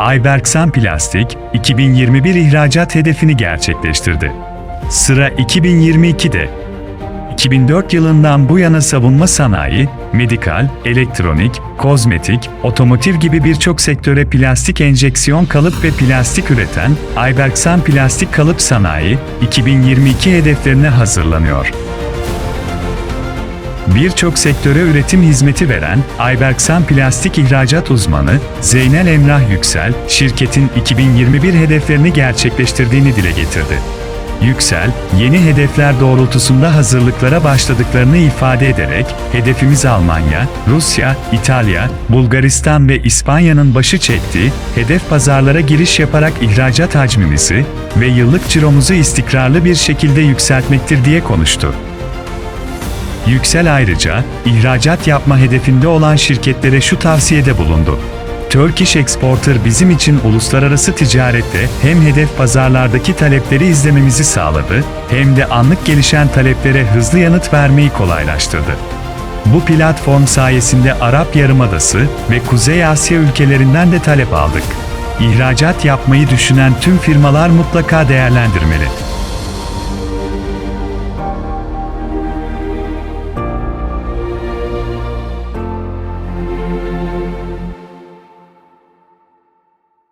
Ayberksan Plastik, 2021 ihracat hedefini gerçekleştirdi. Sıra 2022'de. 2004 yılından bu yana savunma sanayi, medikal, elektronik, kozmetik, otomotiv gibi birçok sektöre plastik enjeksiyon kalıp ve plastik üreten Ayberksan Plastik Kalıp Sanayi, 2022 hedeflerine hazırlanıyor. Birçok sektöre üretim hizmeti veren Ayberksan Plastik İhracat Uzmanı Zeynel Emrah Yüksel, şirketin 2021 hedeflerini gerçekleştirdiğini dile getirdi. Yüksel, yeni hedefler doğrultusunda hazırlıklara başladıklarını ifade ederek, hedefimiz Almanya, Rusya, İtalya, Bulgaristan ve İspanya'nın başı çektiği, hedef pazarlara giriş yaparak ihracat hacmimizi ve yıllık ciromuzu istikrarlı bir şekilde yükseltmektir diye konuştu. Yüksel ayrıca, ihracat yapma hedefinde olan şirketlere şu tavsiyede bulundu. Turkish Exporter bizim için uluslararası ticarette hem hedef pazarlardaki talepleri izlememizi sağladı, hem de anlık gelişen taleplere hızlı yanıt vermeyi kolaylaştırdı. Bu platform sayesinde Arap Yarımadası ve Kuzey Asya ülkelerinden de talep aldık. İhracat yapmayı düşünen tüm firmalar mutlaka değerlendirmeli.